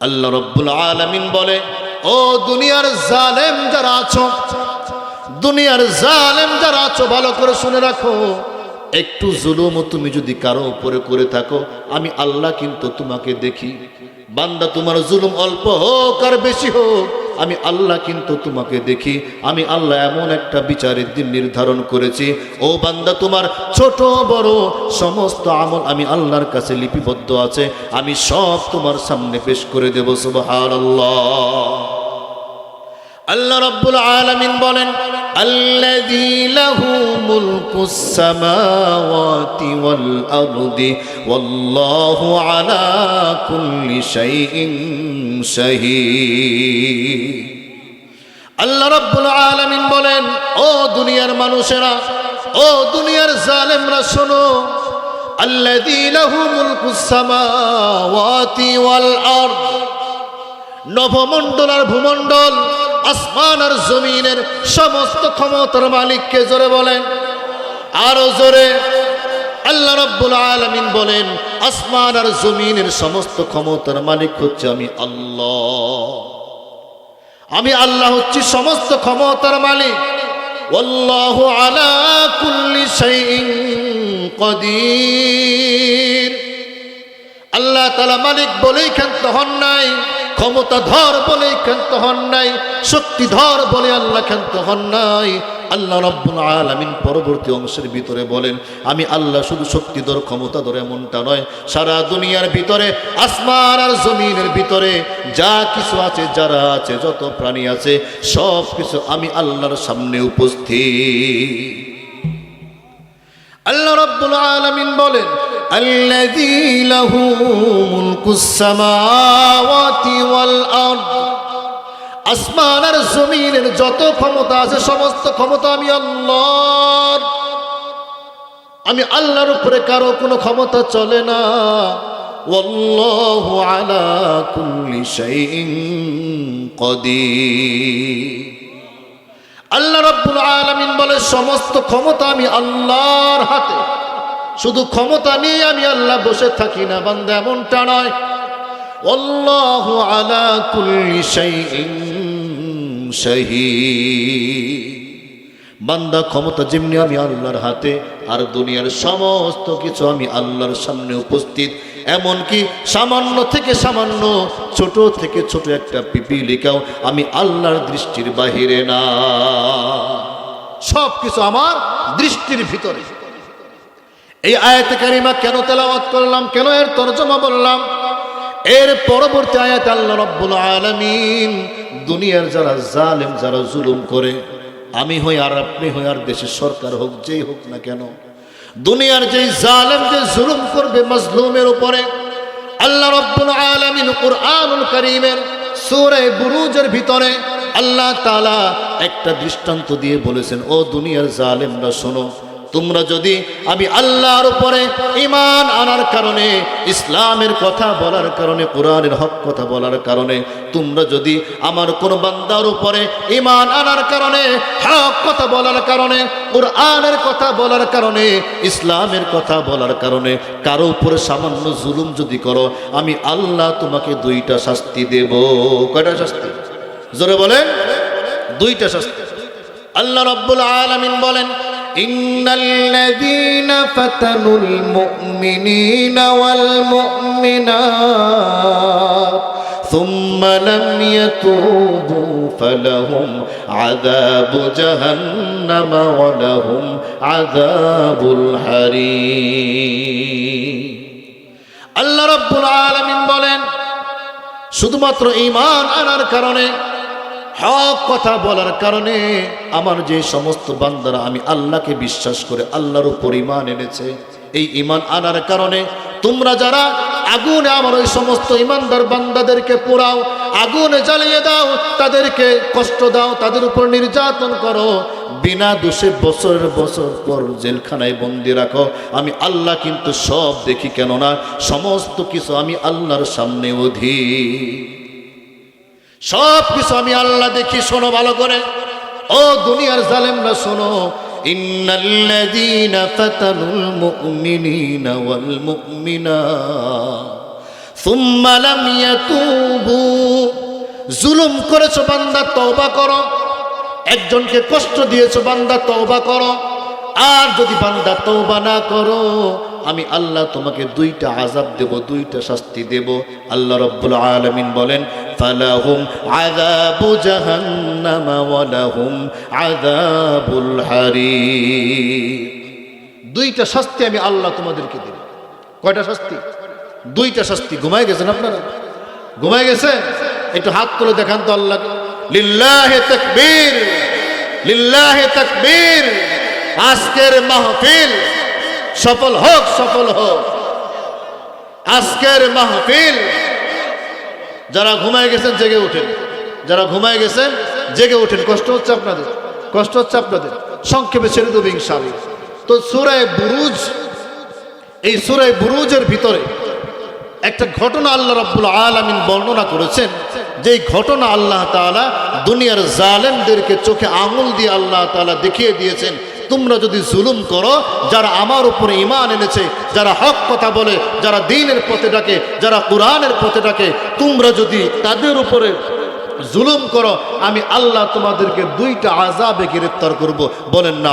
আল্লাহ রব্বুল আলমিন বলে, ও দুনিয়ার জালেম যারা আছো, দুনিয়ার জালেম যারা আছো, ভালো করে শুনে রাখো। একটু জুলুমও তুমি যদি কারও উপরে করে থাকো, আমি আল্লাহ কিন্তু তোমাকে দেখি। বান্দা, তোমার জুলুম অল্প হোক আর বেশি হোক আমি আল্লাহ কিন্তু তোমাকে দেখি। আমি আল্লাহ এমন একটা বিচারের দিন নির্ধারণ করেছি। ও বান্দা, তোমার ছোট বড় সমস্ত আমল আমি আল্লাহর কাছে লিপিবদ্ধ আছে। আমি সব তোমার সামনে পেশ করে দেব, সুবহানাল্লাহ। আল্লাহ রাব্বুল আলামিন বলেন লাহু মুলকুস সামাওয়াতি ওয়াল আরদি, ওয়াল্লাহু আলা কুল্লি শাইইন শাহীদ। আল্লাহ রাব্বুল আলামিন বলেন, ও দুনিয়ার মানুষেরা, ও দুনিয়ার জালেমরা, শোনো লাহু মুলকুস সামাওয়াতি ওয়াল আরদ নভমণ্ডল আর ভূমণ্ডল আসমান আর জমিনের সমস্ত ক্ষমতার মালিককে জোরে বলেন আরো জোরে আল্লাহ রব্বুল আলামিন বলেন আসমান আর জমিনের সমস্ত ক্ষমতার মালিক হচ্ছে আমি আল্লাহ আমি আল্লাহ হচ্ছি সমস্ত ক্ষমতার মালিক والله على كل شيء قدير আল্লাহ তালা মালিক বলেই ক্ষান্ত হন নাই ক্ষমতা ধর বলেই ক্ষান্ত হন নাই শক্তি ধর বলে আল্লাহ ক্ষান্ত হন নাই। আল্লাহ রব্বুল আলামিন পরবর্তী অংশের ভিতরে বলেন, আমি আল্লাহ শুধু শক্তিধর, ক্ষমতাধর এমনটা নয়, সারা দুনিয়ার ভিতরে, আসমান আর জমিনের ভিতরে যা কিছু আছে, যারা আছে, যত প্রাণী আছে, সব কিছু আমি আল্লাহর সামনে উপস্থিত। আল্লাহ রাব্বুল আলামিন বলেন লাহু মুলকুস সামাওয়াতি ওয়াল আরদ আসমান জমিনের যত ক্ষমতা আছে, সমস্ত ক্ষমতা আমি আল্লাহর। আমি আল্লাহর উপরে কারও কোনো ক্ষমতা চলে না। ওয়াল্লাহু আলা কুল্লি শাইইন কদির। আল্লাহ রাব্বুল আলামিন বলে, সমস্ত ক্ষমতা আমি আল্লাহর হাতে। শুধু ক্ষমতা নিয়ে আমি আল্লাহ বসে থাকি না, বান্দা, এমনটা নয়। আল্লাহু আলা কুল্লি বান্দা, ক্ষমতা যেমনি আমি আল্লাহর হাতে, আর দুনিয়ার সমস্ত কিছু আমি আল্লাহর সামনে উপস্থিত। এমনকি সামান্য থেকে সামান্য, ছোট থেকে ছোট একটা পিপিলিকাও আমি আল্লাহর দৃষ্টির বাহিরে না। সব কিছু আমার দৃষ্টির ভিতরে। এই আয়াতে কারিমা কেন তেলাওয়াত করলাম? কেন এর তর্জমা বললাম? এর পরবর্তী আয়াত আল্লাহ রব্বুল আলামিন, দুনিয়ার যারা জালেম, যারা জুলুম করে, আমি হই আর আপনি হই আর দেশের সরকার হোক, যেই হোক না কেন, দুনিয়ার যেই জালেম, যে জুলুম করবে মজলুমের উপরে, আল্লাহ রব্বুল আলামিন কুরআনুল কারীমের সূরা বুরুজের ভিতরে আল্লাহ তাআলা একটা দৃষ্টান্ত দিয়ে বলেছেন, ও দুনিয়ার জালেমরা শোনো তোমরা যদি আমি আল্লাহর উপরে ইমান আনার কারণে, ইসলামের কথা বলার কারণে, কোরআনের হক কথা বলার কারণে, তোমরা যদি আমার কোন বান্দার উপরে ইমান আনার কারণে, হক কথা বলার কারণে, কোরআনের কথা বলার কারণে, ইসলামের কথা বলার কারণে, কারও উপরে সামান্য জুলুম যদি করো, আমি আল্লাহ তোমাকে দুইটা শাস্তি দেব। কয়টা শাস্তি? জোরে বলেন। দুইটা শাস্তি। আল্লাহ রব্বুল আলামিন বলেন إن الذين فتنوا المؤمنين والمؤمنات ثم لم يتوبوا فلهم عذاب جهنم ولهم عذاب الحريق আল্লাহ রব্বুল আলামিন বলেন শুধুমাত্র ঈমান আনার কারণে হক কথা বলার কারণে আমার যে সমস্ত বান্দারা, আমি আল্লাহকে বিশ্বাস করে আল্লাহর উপর ইমান এনেছে। এই ইমান আনার কারণে তোমরা যারা আগুনে আমার ওই সমস্ত ইমানদার বান্দাদেরকে পোড়াও, আগুনে জ্বালিয়ে দাও, তাদেরকে কষ্ট দাও, তাদের উপর নির্যাতন করো, বিনা দোষে বছরের বছর পর জেলখানায় বন্দি রাখো। আমি আল্লাহ কিন্তু সব দেখি কেননা সমস্ত কিছু আমি আল্লাহর সামনে অধীর সব কিছু আমি আল্লাহ দেখি, শোনো ভালো করে। ও দুনিয়ার জালেম না শোনো। ইন্নাল্লাযীনা ফাতানুল মুমিনিনা ওয়াল মুমিনাত সুম্মা লাম ইয়াতুবু। জুলুম করেছ, বান্দা, তওবা করো। একজনকে কষ্ট দিয়েছ, বান্দা, তওবা করো। আর যদি বান্দা তওবা না করো আমি আল্লাহ তোমাকে দুইটা আজাব দেব, দুইটা শাস্তি দেব। আল্লাহ রব্বুল আলমিন বলেন দুইটা শাস্তি আমি আল্লাহ তোমাদেরকে দেব। কয়টা শাস্তি? দুইটা শাস্তি। ঘুমায় গেছেন আপনারা? ঘুমায় গেছেন? একটু হাত তুলে দেখান তো আল্লাহ। লিল্লাহে তাকবীর লিল্লাহে তাকবীর, আজকের মাহফিল সফল হোক সফল হোক। আজকের মাহফিল, যারা ঘুমায় গেছেন, জেগে ওঠেন যারা ঘুমায় গেছেন, জেগে ওঠেন কষ্ট হচ্ছে আপনাদের, কষ্ট হচ্ছে আপনাদের। সংক্ষেপে ছেড়ে দেবো ইনশাআল্লাহ। তো সুরায় বুরুজ, এই সুরায় বুরুজের ভিতরে একটা ঘটনা আল্লাহ রাব্বুল আলামিন বর্ণনা করেছেন যেই ঘটনা আল্লাহ তাআলা দুনিয়ার জালেমদেরকে চোখে আঙুল দিয়ে আল্লাহ তাআলা দেখিয়ে দিয়েছেন। তোমরা যদি জুলুম করো, যারা আমার উপরে ইমান এনেছে, যারা হক কথা বলে, যারা দিনের পথে ডাকে, যারা কোরআনের পথে ডাকে, তোমরা যদি তাদের উপরে জুলুম করো, আমি আল্লাহ তোমাদেরকে দুইটা আজাবে গ্রেফতার করব। বলেন না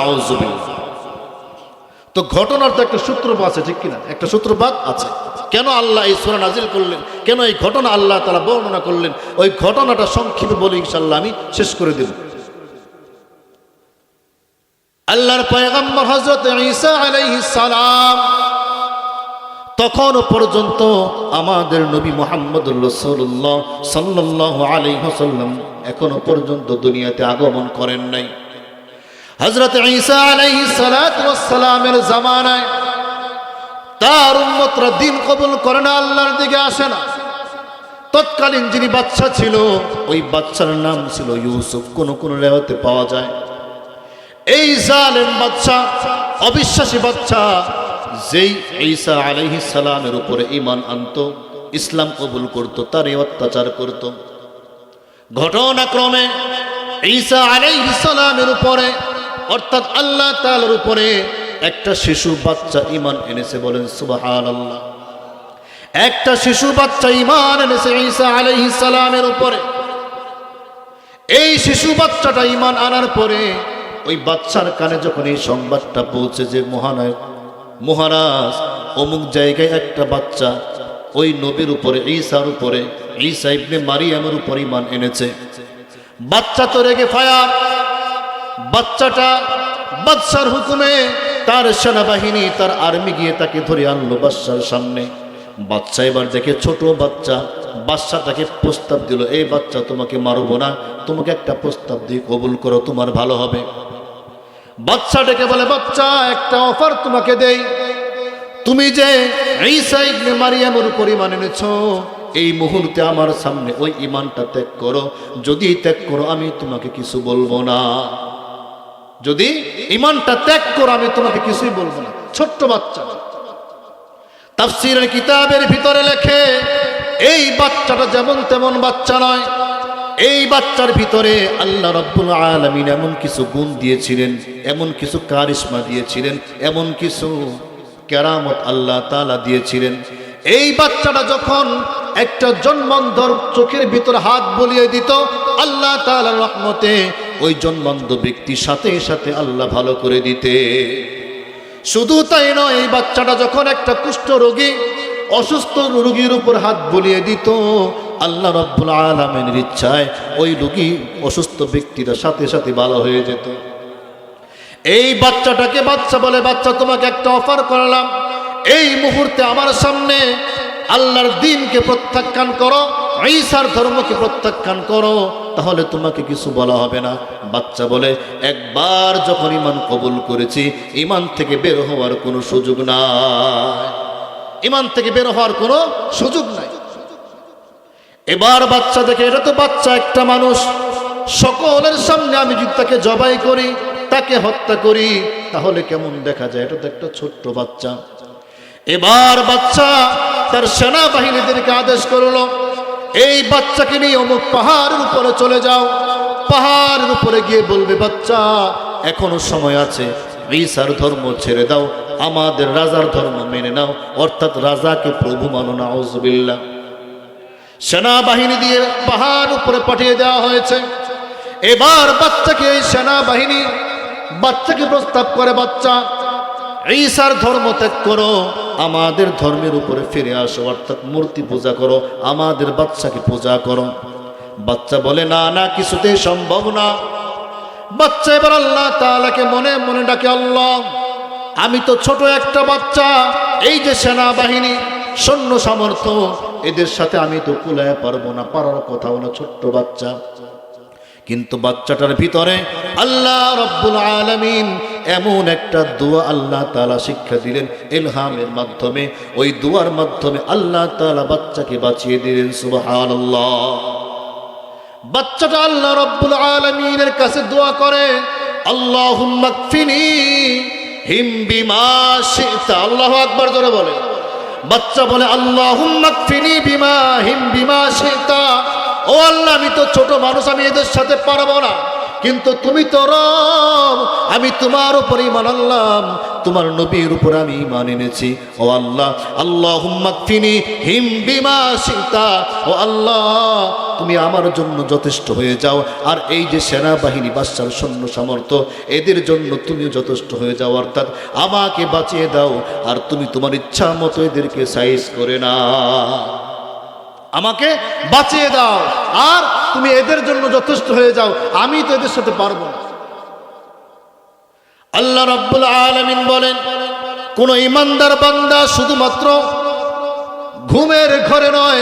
তো ঘটনার তো একটা সূত্রপাত আছে, ঠিক কিনা? একটা সূত্রপাত আছে। কেন আল্লাহ এই সুরা নাজিল করলেন? কেন এই ঘটনা আল্লাহ তারা বর্ণনা করলেন? ওই ঘটনাটা সংক্ষেপে বলে ইনশাল্লাহ আমি শেষ করে দেব। আল্লাহর পয়গম্বর হজরত ঈসা আলাইহিস সালাম তখন পর্যন্ত আমাদের নবী মোহাম্মদ রসুল্লাহ সাল্লাহ আলাইহাল্লাম এখনও পর্যন্ত দুনিয়াতে আগমন করেন নাই। হজরত ঈসা আলাইহি সালামের জামানায় তার উম্মতরা দিন কবুল করে না, আল্লাহর দিকে আসে না। তৎকালীন যিনি বাচ্চা ছিল, ওই বাচ্চার নাম ছিল ইউসুফ। কোন কোন রেওয়াতে পাওয়া যায়। এই জালেম বাচ্চা, অবিশ্বাসী বাচ্চা, যেই ঈসা আলাইহি সালামের উপরে ইমান আনতো, ইসলাম কবুল করত তার অত্যাচার করত। ঘটনাক্রমে ঈসা আলাইহি সালামের উপরে, অর্থাৎ আল্লাহ তাআলার উপরে একটা শিশু বাচ্চা ইমান এনেছে বলেন সুবহানাল্লাহ। একটা শিশু বাচ্চা ইমান এনেছে ঈসা আলাইহিস সালামের উপরে। এই শিশু বাচ্চাটা ইমান আনার পরে ওই বাচ্চার কানে যখন এই সংবাদটা পৌঁছে যে মহানায়ক মহারাজ, অমুক জায়গায় একটা বাচ্চা ওই নবীর উপরে, ঈসার উপরে, ঈসা ইবনে মারিয়ামের উপর ইমান এনেছে। বাচ্চা তো রেগে ফায়ার। বাচ্চাটা বাদশার হুকুমে তার সেনাবাহিনী, তার আর্মি গিয়ে তাকে ধরে আনলো বাদশার সামনে। বাচ্চা এবার দেখে ছোট বাচ্চা বাচ্চাটাকে প্রস্তাব দিল, এই বাচ্চা তোমাকে মারবো না, তোমাকে একটা প্রস্তাব দিয়ে কবুল করো, তোমার ভালো হবে। বাচ্চাটাকে বলে, বাচ্চা, একটা অফার তোমাকে দেই। তুমি যে ঈসা ইবনে মারিয়ামের উপর ইমান এনেছো, এই মুহূর্তে আমার সামনে ওই ইমানটা ত্যাগ করো। যদি ত্যাগ করো, আমি তোমাকে কিছু বলব না। যদি ইমানটা ত্যাগ করো, আমি তোমাকে কিছুই বলব না। ছোট্ট বাচ্চা। তাফসিরের কিতাবের ভিতরে লেখে, এই বাচ্চাটা যেমন তেমন বাচ্চা নয় এই বাচ্চার ভিতরে আল্লাহ রব্বুল আলমিন এমন কিছু গুণ দিয়েছিলেন, এমন কিছু কারিশ্মা দিয়েছিলেন, এমন কিছু কেরামত আল্লাহ তালা দিয়েছিলেন। এই বাচ্চাটা যখন একটা জন্মন্ধর চোখের ভিতর হাত বলিয়ে দিত, আল্লাহ তালা রহমতে ওই জন্মন্ধ ব্যক্তি সাথে সাথে আল্লাহ ভালো করে দিতে। শুধু তাই নয়, এই বাচ্চাটা যখন একটা কুষ্ঠ রোগী, অসুস্থ রোগীর উপর হাত বলিয়ে দিত আল্লাহ রব্বুল আলমের ইচ্ছায় ওই রুগী অসুস্থ ব্যক্তিরা সাথে সাথে ভালো হয়ে যেত। এই বাচ্চাটাকে বাচ্চা বলে, বাচ্চা, তোমাকে একটা অফার করলাম। এই মুহূর্তে আমার সামনে আল্লাহর দিনকে প্রত্যাখ্যান করো ঈসার ধর্মকে প্রত্যাখ্যান করো, তাহলে তোমাকে কিছু বলা হবে না। বাচ্চা বলে, একবার যখন ইমান কবুল করেছি ইমান থেকে বের হওয়ার কোনো সুযোগ নাই। ইমান থেকে বের হওয়ার কোনো সুযোগ নাই। এবার বাচ্চা দেখে, এটা তো বাচ্চা একটা মানুষ। সকলের সামনে আমি যদি তাকে জবাই করি, তাকে হত্যা করি, তাহলে কেমন দেখা যায়? এটা তো একটা ছোট্ট বাচ্চা। এবার বাচ্চা তার সেনাবাহিনীদেরকে আদেশ করল, এই বাচ্চাকে নিয়ে অমুক পাহাড়ের উপরে চলে যাও। পাহাড়ের উপরে গিয়ে বলবে, বাচ্চা, এখনও সময় আছে। ঈসার ধর্ম ছেড়ে দাও। আমাদের রাজার ধর্ম মেনে নাও। অর্থাৎ রাজাকে প্রভু মানো না সেনাবাহিনী দিয়ে পাহাড় উপরে পাঠিয়ে দেওয়া হয়েছে। এবার বাচ্চাকে এই সেনাবাহিনী, বাচ্চাকে প্রস্তাব করে, বাচ্চা, ঈশার ধর্ম ত্যাগ করো, আমাদের ধর্মের উপরে ফিরে আসো, অর্থাৎ মূর্তি পূজা করো, আমাদের বাচ্চাকে পূজা করো। বাচ্চা বলে, না না, কিছুতেই সম্ভব না। বাচ্চা এবার আল্লাহ তাআলাকে মনে মনে ডাকে, আল্লাহ, আমি তো ছোট একটা বাচ্চা, এই যে সেনাবাহিনী সৈন্য সামর্থ্য, এদের সাথে আমি তো কুলায় পারব না, পারার কথা হলো ছোট্ট বাচ্চা। কিন্তু বাচ্চাটার ভিতরে আল্লাহ রব্বুল আলামিন এমন একটা দোয়া আল্লাহ তাআলা শিক্ষা দিলেন এলহামের মাধ্যমে। ওই দোয়ার মাধ্যমে আল্লাহ তালা বাচ্চাকে বাঁচিয়ে দিলেন, সুবহানাল্লাহ। বাচ্চাটা আল্লাহ রব্বুল আলামিনের কাছে দোয়া করে, আল্লাহুম্মা কফিনি হিম বিমা শিতা। আল্লাহু আকবার জোরে বলে বাচ্চা বলে আল্লাহ ফিনি বিমা হিম বিমা সে ও আল্লাহ, আমি তো ছোট মানুষ, আমি এদের সাথে পারব না। কিন্তু তুমি তো রব, আমি তোমার উপর ইমান তোমার নবীর উপর আমি ইমান এনেছি। ও আল্লাহ আল্লাহ হুম্মাকফিনি হিম বিমা সীতা ও আল্লাহ, তুমি আমার জন্য যথেষ্ট হয়ে যাও। আর এই যে সেনাবাহিনী বাচ্চার সৈন্য সামর্থ্য, এদের জন্য তুমিও যথেষ্ট হয়ে যাও, অর্থাৎ আমাকে বাঁচিয়ে দাও, আর তুমি তোমার ইচ্ছা মতো এদেরকে সাইজ করে না আমাকে বাঁচিয়ে দাও, আর তুমি এদের জন্য যথেষ্ট হয়ে যাও, আমি তো এদের সাথে পারব আল্লাহ রাব্বুল আলমিন বলেন, কোন ইমানদার বান্দা শুধুমাত্র ঘুমের ঘরে নয়,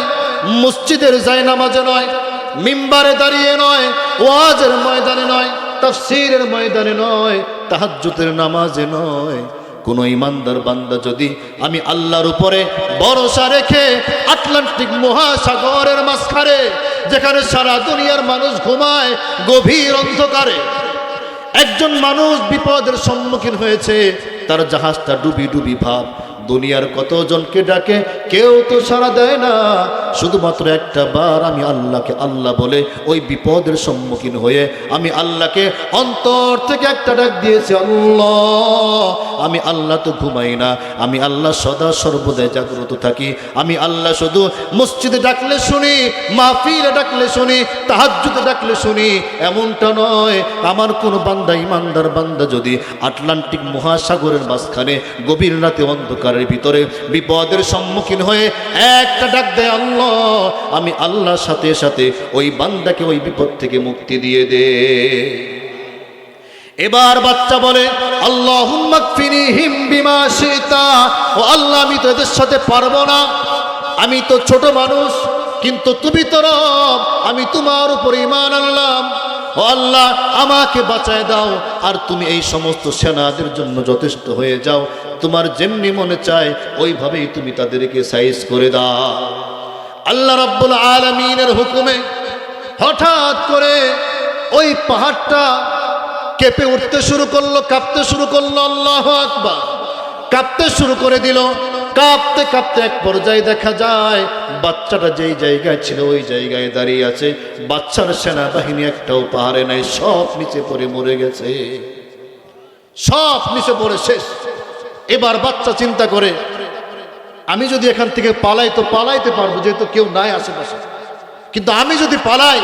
মসজিদের যায় নামাজে নয়, মিম্বারে দাঁড়িয়ে নয়, ওয়াজের ময়দানে নয়, তাফসীরের ময়দানে নয়, তাহাজ্জুদের নামাজে নয়। কোন ইমানদার বান্দা যদি আমি আল্লাহর উপরে ভরসা রেখে আটলান্টিক মহাসাগরের মাঝখানে যেখানে সারা দুনিয়ার মানুষ ঘুমায় গভীর অন্ধকারে। একজন মানুষ বিপদের সম্মুখীন হয়েছে, তার জাহাজটা ডুবি ডুবি ভাব। দুনিয়ার কতজনকে ডাকে, কেউ তো সাড়া দেয় না। শুধুমাত্র একটা বার আমি আল্লাহকে আল্লাহ বলে ওই বিপদের সম্মুখীন হয়ে আমি আল্লাহকে অন্তর থেকে একটা ডাক দিয়েছি, আল্লাহ, আমি আল্লাহ তো ঘুমাই না, আমি আল্লাহ সদা সর্বদাই জাগ্রত থাকি, আমি আল্লাহ শুধু মসজিদে ডাকলে শুনি, মাহফিলে ডাকলে শুনি, তাহাজ্জুদে ডাকলে শুনি, এমনটা নয়। আমার কোন বান্দা, ইমানদার বান্দা যদি আটলান্টিক মহাসাগরের মাঝখানে গভীর রাতে অন্ধকারের ভিতরে বিপদের সম্মুখীন হয়ে একটা ডাক দেয়, আল্লাহ, আমি আল্লাহর সাথে সাথে ওই বান্দাকে ওই বিপদ থেকে মুক্তি দিয়ে দে। এবার বাচ্চা বলে আল্লাহ ও আল্লাহ, আমি তো এদের সাথে পারব না। আমি তো ছোট মানুষ, কিন্তু তুমি তো রব। আমি তোমার উপর ইমান আনলাম। ও আল্লাহ, আমাকে বাঁচায় দাও। আর তুমি এই সমস্ত সেনাদের জন্য যথেষ্ট হয়ে যাও। তোমার যেমনি মনে চায়, ওইভাবেই তুমি তাদেরকে সাইজ করে দাও। আল্লাহ রাব্বুল আলমিনের হুকুমে হঠাৎ করে ওই পাহাড়টা কেঁপে উঠতে শুরু করল, কাঁপতে শুরু করল, আল্লাহ আকবার। কাঁপতে শুরু করে দিল। কাঁপতে কাঁপতে এক পর্যায়ে দেখা যায়, বাচ্চাটা যেই জায়গায় ছিল ওই জায়গায় দাঁড়িয়ে আছে। বাচ্চার সেনাবাহিনী একটাও পাহাড়ে নাই, সব নিচে পড়ে মরে গেছে। সব নিচে পড়ে শেষ। এবার বাচ্চা চিন্তা করে, আমি যদি এখান থেকে পালাই তো পালাইতে পারব, যেহেতু কেউ নাই আশেপাশে। কিন্তু আমি যদি পালাই,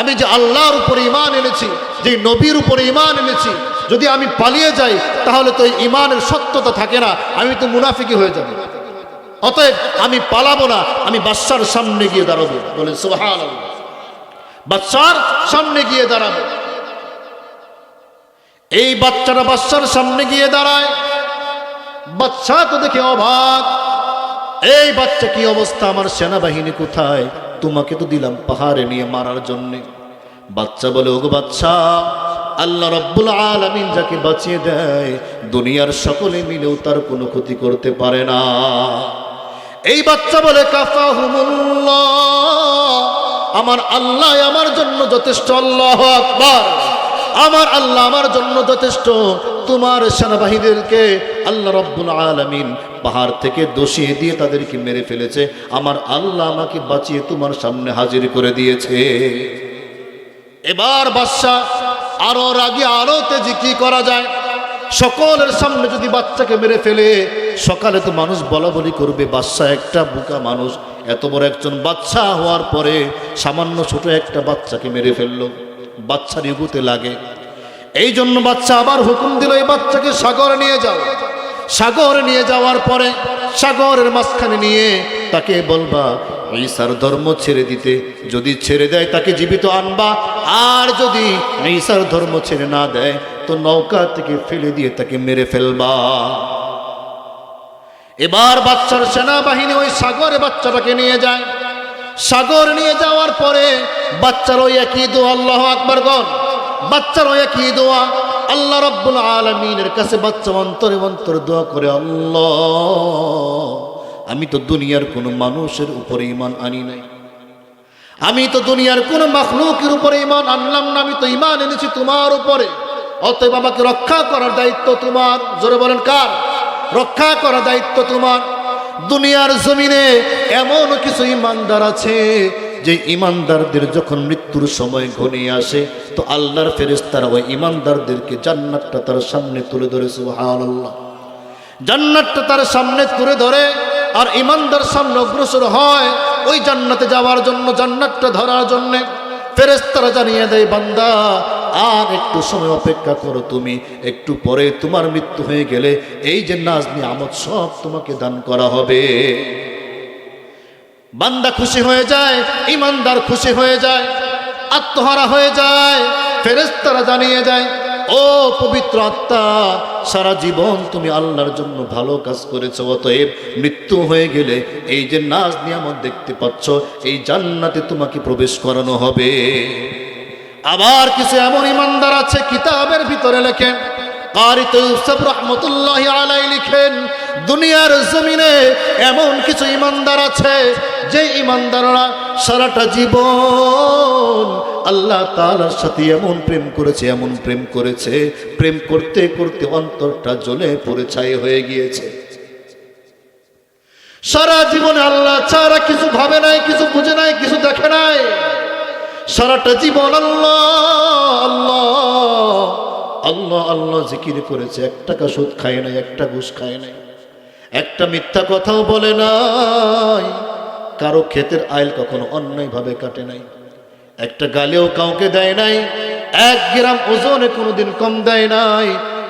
আমি যে আল্লাহর উপরে ইমান এনেছি, যে নবীর উপরে ইমান এনেছি যদি আমি পালিয়ে যাই, তাহলে তো ইমানের সত্যতা থাকে না। আমি তো মুনাফিকি হয়ে যাব। অতএব আমি পালাবো না, আমি বাচ্চার সামনে গিয়ে দাঁড়াবো। বলে সোহান বাচ্চার সামনে গিয়ে দাঁড়াবো। এই বাচ্চাটা বাচ্চার সামনে গিয়ে দাঁড়ায়। বাচ্চা তো দেখে অবাক। এই বাচ্চা কি অবস্থা? আমার সেনাবাহিনী কোথায়? তোমাকে তো দিলাম পাহাড়ে নিয়ে মারার জন্য। বাচ্চা বলে, ওগো বাচ্চা আল্লাহ রব্বুল আলমিন যাকে বাঁচিয়ে দেয়, দুনিয়ার সকলে মিলেও তার কোনো ক্ষতি করতে পারে না। এই বাচ্চা বলে কাফা আমার আল্লাহ আমার জন্য যথেষ্ট, আল্লাহ আকবার। আমার আল্লাহ আমার জন্য যথেষ্ট। তোমার সেনাবাহিনীদেরকে আল্লাহ রব্বুল আলমিন পাহাড় থেকে দোষিয়ে দিয়ে তাদেরকে মেরে ফেলেছে। আমার আল্লাহ আমাকে বাঁচিয়ে তোমার সামনে হাজির করে দিয়েছে। এবার বাদশাহ আরও রাগে আরও তেজি কি করা যায়? সকলের সামনে যদি বাচ্চাকে মেরে ফেলে, সকালে তো মানুষ বলা বলি করবে, বাচ্চা একটা বুকা মানুষ। এত বড় একজন বাচ্চা হওয়ার পরে সামান্য ছোট একটা বাচ্চাকে মেরে ফেলল। বাচ্চার ইগুতে লাগে। এই জন্য বাচ্চা আবার হুকুম দিল, এই বাচ্চাকে সাগরে নিয়ে যাও। সাগরে নিয়ে যাওয়ার পরে সাগরের মাঝখানে নিয়ে তাকে বলবা ঈসার ধর্ম ছেড়ে দিতে, যদি ছেড়ে দেয় তাকে জীবিত আনবা। আর যদি ঈসার ধর্ম ছেড়ে না দেয়, তো নৌকা থেকে ফেলে দিয়ে তাকে মেরে ফেলবা। এবার বাচ্চার সেনাবাহিনী ওই সাগরে বাচ্চাটাকে নিয়ে যায়। সাগর নিয়ে যাওয়ার পরে বাচ্চার ওই একই দোয়া, আল্লাহ আকবর গন বাচ্চার ওই একই দোয়া, আল্লাহ রব্বুল আলমিনের কাছে বাচ্চা অন্তরে অন্তরে দোয়া করে, আল্লাহ। আমি তো দুনিয়ার কোনো মানুষের উপরে ইমান আনি নাই। আমি তো দুনিয়ার কোন মাখলুকের উপরে ইমান আনলাম না, আমি তো ইমান এনেছি তোমার উপরে। অতএব আমাকে রক্ষা করার দায়িত্ব তোমার। জোরে বলেন কার? রক্ষা করার দায়িত্ব তোমার। দুনিয়ার জমিনে এমন কিছু ইমানদার আছে, যে ইমানদারদের যখন মৃত্যুর সময় ঘনিয়ে আসে, তো আল্লাহর ফেরেশতারা ওই ইমানদারদেরকে জান্নাতটা তার সামনে তুলে ধরে, সুবহানাল্লাহ। জান্নাতটা তার সামনে তুলে ধরে আর ইমানদার সামনে অগ্রসর হয় ওই জান্নাতে যাওয়ার জন্য, জান্নাতটা ধরার জন্য। ফেরেস্তারা জানিয়ে দেয়, বান্দা, আর একটু সময় অপেক্ষা করো তুমি। একটু পরে তোমার মৃত্যু হয়ে গেলে এই যে নাজনি আমদ সব তোমাকে দান করা হবে। বান্দা খুশি হয়ে যায়, ইমানদার খুশি হয়ে যায়, আত্মহারা হয়ে যায়। ফেরেস্তারা জানিয়ে যায় ও পবিত্র আত্মা, সারা জীবন তুমি আল্লাহর জন্য ভালো কাজ করেছ, অতএব মৃত্যু হয়ে গেলে এই যে নাজ নিয়ামত দেখতে পাচ্ছ, এই জান্নাতে তোমাকে প্রবেশ করানো হবে। আবার কিছু এমন ইমানদার আছে কিতাবের ভিতরে লেখেন লিখেন, দুনিয়ার জমিনে এমন কিছু ইমানদার আছে, যে ইমানদাররা সারাটা জীবন আল্লাহ তাআলার সাথে এমন প্রেম করেছে, এমন প্রেম করেছে। প্রেম করতে করতে অন্তরটা জ্বলে পড়ে, ছাই হয়ে গিয়েছে। সারা জীবনে আল্লাহ ছাড়া কিছু ভাবে নাই, কিছু বুঝে নাই, কিছু দেখে নাই। সারাটা জীবন আল্লাহ আল্লাহ আল্লাহ আল্লাহ জিকির করেছে। এক টাকা সুদ খায় নাই, একটা ঘুষ খায় নাই। একটা মিথ্যা কথাও বলে নাই। কারও ক্ষেতের আইল কখনো অন্যায়ভাবে কাটে নাই। একটা গালেও কাউকে দেয় নাই, এক গ্রাম ওজনে কোনোদিন কম দেয় নাই,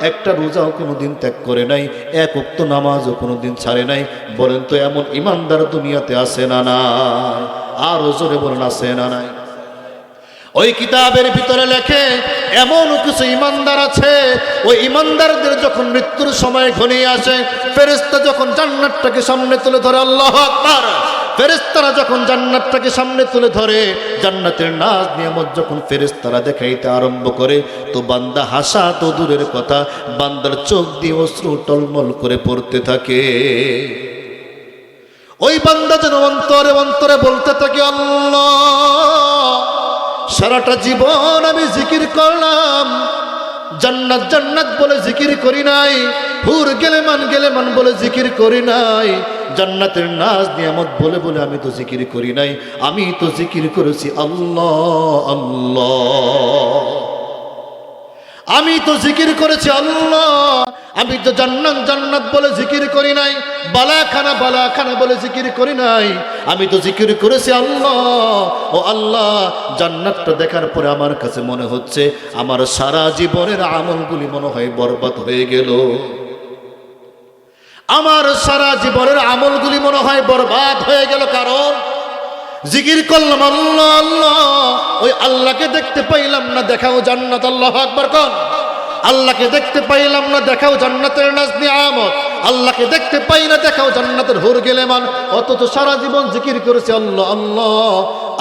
একটা রোজাও কোনোদিন ত্যাগ করে নাই, এক উক্ত নামাজও কোনোদিন ছাড়ে নাই। বলেন তো এমন ইমানদার দুনিয়াতে আসে না নাই, আর ওজনে বলেন আসে না নাই। ওই কিতাবের ভিতরে লেখে এমন কিছু ইমানদার আছে, ওই ইমানদারদের যখন মৃত্যুর সময় ঘনিয়ে আসে ফেরেস্তা যখন জান্নাতটাকে সামনে তুলে ধরে, আল্লাহ আকবার। ফেরেস্তারা যখন জান্নাতটাকে সামনে তুলে ধরে, জান্নাতের নাজ নিয়ামত যখন ফেরেস্তারা দেখাইতে আরম্ভ করে, তো বান্দা হাসা তো দূরের কথা, বান্দার চোখ দিয়ে অশ্রু টলমল করে পড়তে থাকে। ওই বান্দা যেন অন্তরে অন্তরে বলতে থাকে, আল্লাহ, সারাটা জীবন আমি জিকির করলাম জান্নাত জান্নাত বলে জিকির করি নাই। হুর গেলে মান গেলে মান বলে জিকির করি নাই। জান্নাতের নাজ নিয়ামত বলে বলে আমি তো জিকির করি নাই। আমি তো জিকির করেছি আল্লাহ আল্লাহ। আমি তো জিকির করেছি আল্লাহ। আমি তো জান্নাত জান্নাত বলে জিকির করি নাই, বালাখানা বালাখানা বলে জিকির করি নাই। আমি তো জিকির করেছি আল্লাহ। ও আল্লাহ, জান্নাতটা দেখার পরে আমার কাছে মনে হচ্ছে আমার সারা জীবনের আমলগুলি মনে হয় বরবাদ হয়ে গেল। আমার সারা জীবনের আমলগুলি মনে হয় বরবাদ হয়ে গেল, কারণ জিকির করলাম আল্লাহ আল্লাহ। ওই আল্লাহকে দেখতে পাইলাম না, দেখাও জান্নাত, আল্লাহ আকবর, কন। আল্লাহকে দেখতে পাইলাম না, দেখাও জান্নাতের নাজনি আমত আল্লাহকে দেখতে পাই না, দেখাও জান্নাতের হুর গেলে মান অথচ সারা জীবন জিকির করেছে, আল্লাহ আল্লাহ।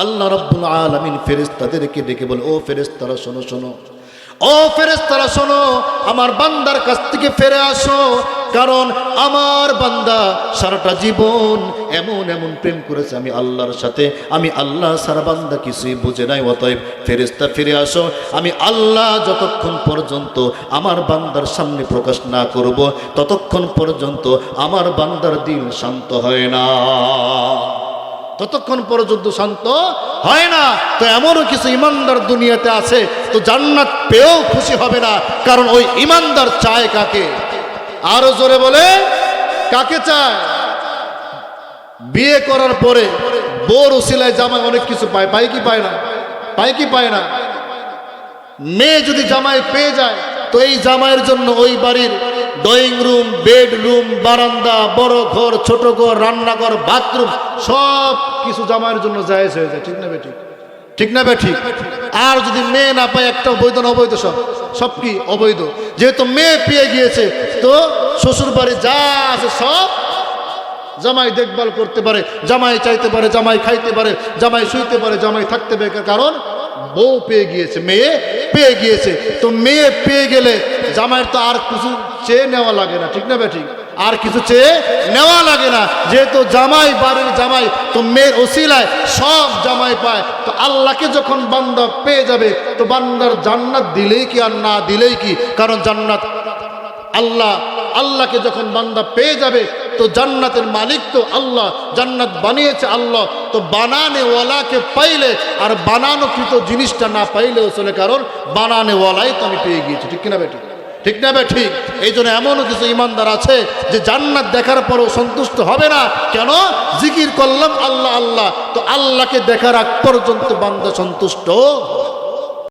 আল্লাহ রব্বুল আলমিন ফেরেস্তাদেরকে ডেকে বলে, ও ফেরেস্তারা শোনো শোনো। ও ফেরেস্তারা শোনো, আমার বান্দার কাছ থেকে ফেরে আসো। কারণ আমার বান্দা সারাটা জীবন এমন এমন প্রেম করেছে, আমি আল্লাহর সাথে, আমি আল্লাহ সারা বান্দা কিছুই বুঝে নাই, অতএব ফেরেস্তা ফিরে আসো। আমি আল্লাহ যতক্ষণ পর্যন্ত আমার বান্দার সামনে প্রকাশ না করব, ততক্ষণ পর্যন্ত আমার বান্দার দিল শান্ত হয় না। ততক্ষণ পর্যন্ত শান্ত হয় না। তো এমনও কিছু ইমানদার দুনিয়াতে আছে, তো জান্নাত পেয়েও খুশি হবে না, কারণ ওই ইমানদার চায় কাকে? আরও জোরে বলে, কাকে চায়? বিয়ে করার পরে বোর ওসিলায় জামাই অনেক কিছু পায়। পায় কি পায় না? পায় কি পায় না? মেয়ে যদি জামাই পেয়ে যায়, তো এই জামাইয়ের জন্য ওই বাড়ির ড্রয়িং রুম বেডরুম বারান্দা, বড় ঘর, ছোট ঘর, রান্নাঘর বাথরুম সব কিছু জামাইয়ের জন্য জায়েজ হয়ে যায়। ঠিক না বেঠিক ঠিক না বেঠিক আর যদি মেয়ে না পায়, একটা বৈধ না অবৈধ সব? সব কি অবৈধ? যেহেতু মেয়ে পেয়ে গিয়েছে, তো শ্বশুর বাড়ি যা আছে সব জামাই দেখভাল করতে পারে, জামাই চাইতে পারে, জামাই খাইতে পারে, জামাই শুইতে পারে, জামাই থাকতে পারে। কারণ বউ পেয়ে গিয়েছে, মেয়ে পেয়ে গিয়েছে। তো মেয়ে পেয়ে গেলে জামাইয়ের তো আর কিছু চেয়ে নেওয়া লাগে না, ঠিক না বেঠিক আর কিছু চেয়ে নেওয়া লাগে না। যেহেতু জামাই বাড়ির জামাই, তো মেয়ের ওসিলায় সব জামাই পায়। তো আল্লাহকে যখন বান্দা পেয়ে যাবে, তো বান্দার জান্নাত দিলেই কি আর না দিলেই কি? কারণ জান্নাত আল্লাহ, আল্লাহকে যখন বান্দা পেয়ে যাবে, তো জান্নাতের মালিক তো আল্লাহ, জান্নাত বানিয়েছে আল্লাহ। তো বানানেওয়ালাকে পাইলে, আর বানানো বানানোকৃত জিনিসটা না পাইলেও চলে কারণ বানানেওয়ালাই তো আমি পেয়ে গিয়েছি। ঠিক কিনা বেটি? ঠিক না ঠিক? এই জন্য এমনও কিছু ইমানদার আছে যে জান্নাত দেখার পরও সন্তুষ্ট হবে না। কেন? জিকির করলাম আল্লাহ আল্লাহ। তো আল্লাহকে দেখার আগ পর্যন্ত বান্দা সন্তুষ্ট